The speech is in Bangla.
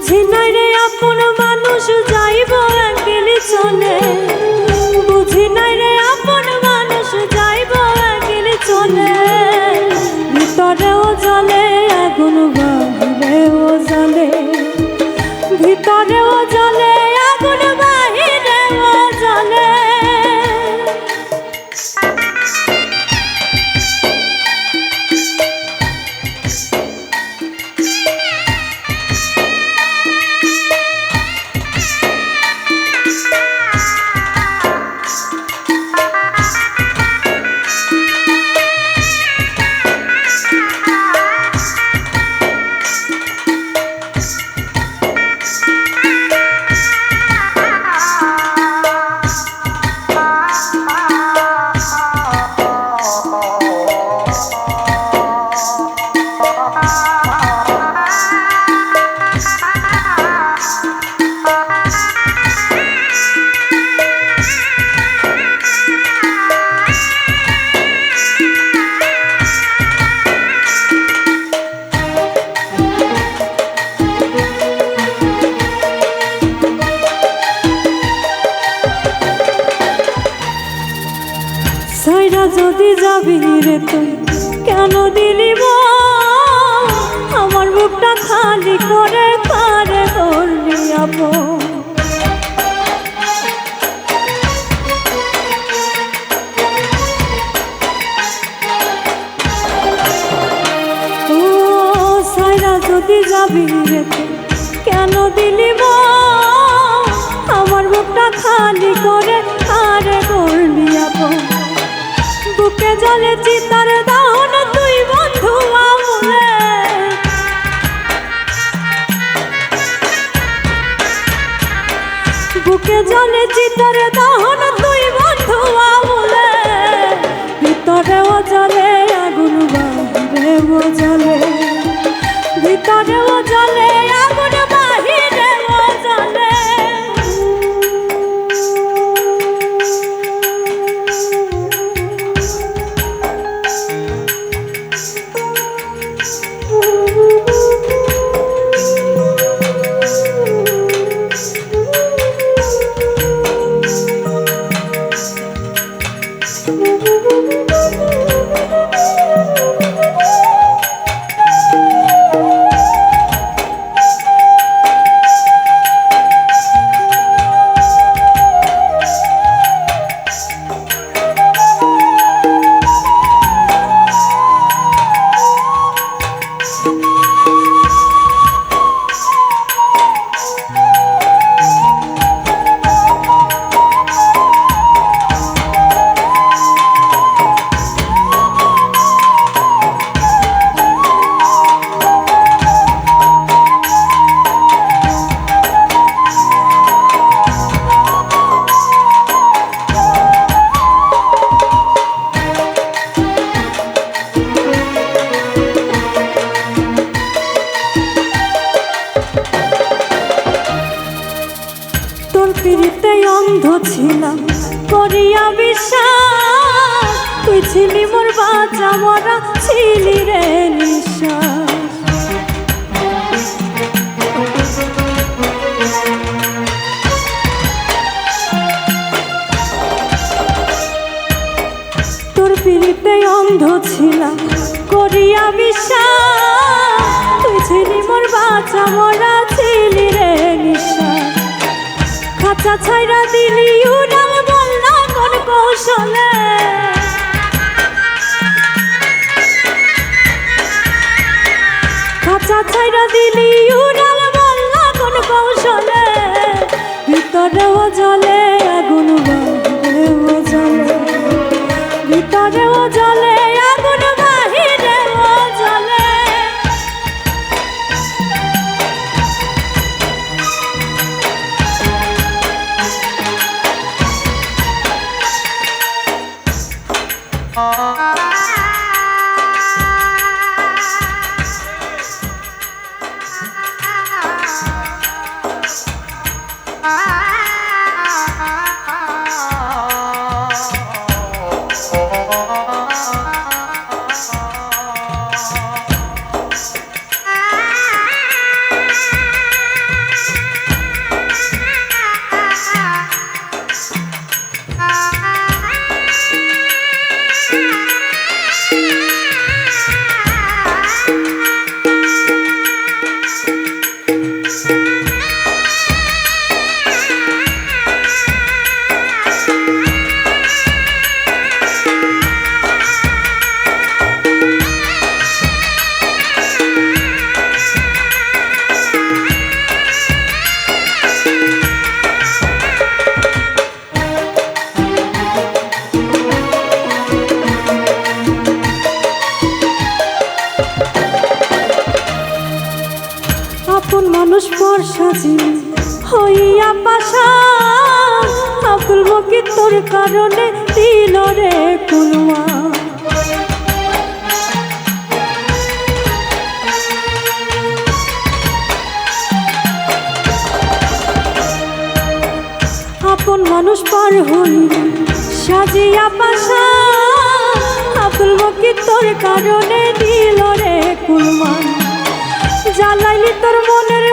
বুঝি নাই রে আপন মানুষ যাইব একদিন চলে। বুঝি নাই রে আপন মানুষ যাইব একদিন চলে। ভিতরেও জলে, আগুন বাহিরেও জ্বলে। ভিতরেও সাইরা যদি যাবি রে তুই, কেন দিলি? আমার বুকটা খালি করে কারে করলি আপন যদি যাবি রে তুই ছিলি রে তোর পিড়িতে অন্ধ ছিলাম, করিয়া বিশ্বাস। তুই ছিলি মোর মরা ছিলি রে নিশা খাঁচা ছাইরা দিলি, উড়াল বললাম কোন কৌশলে। ছাইরা দিলি উড়াল বাল্লা কোন কৌশলে জলে সাজি হইয়া পাশা আব্দুল মকির তোর কারণে দিল রে কুলমা আপন মানুষ পার হই সাজিয়া পাশা আব্দুল মকির তোর কারণে দিল রে কুলমান জ্বালাইলি তোর মনের